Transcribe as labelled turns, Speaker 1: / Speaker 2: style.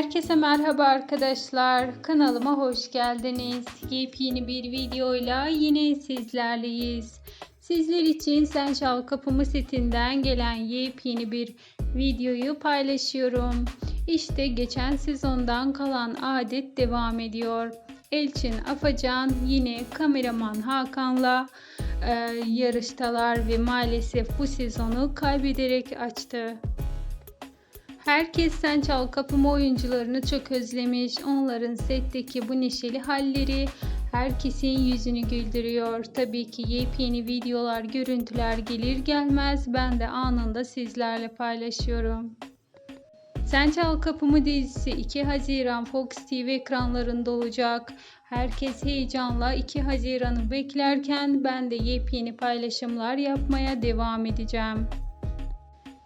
Speaker 1: Herkese merhaba arkadaşlar. Kanalıma hoş geldiniz. Yepyeni bir videoyla yine sizlerleyiz. Sizler için Sen Çal Kapımı setinden gelen yepyeni bir videoyu paylaşıyorum. İşte geçen sezondan kalan adet devam ediyor. Elçin Afacan yine kameraman Hakan'la e, yarıştalar ve maalesef bu sezonu kaybederek açtı. Herkes Sen Çal Kapımı oyuncularını çok özlemiş. Onların setteki bu neşeli halleri herkesin yüzünü güldürüyor. Tabii ki yepyeni videolar, görüntüler gelir gelmez ben de anında sizlerle paylaşıyorum. Sen Çal Kapımı dizisi 2 Haziran Fox TV ekranlarında olacak. Herkes heyecanla 2 Haziran'ı beklerken ben de yepyeni paylaşımlar yapmaya devam edeceğim.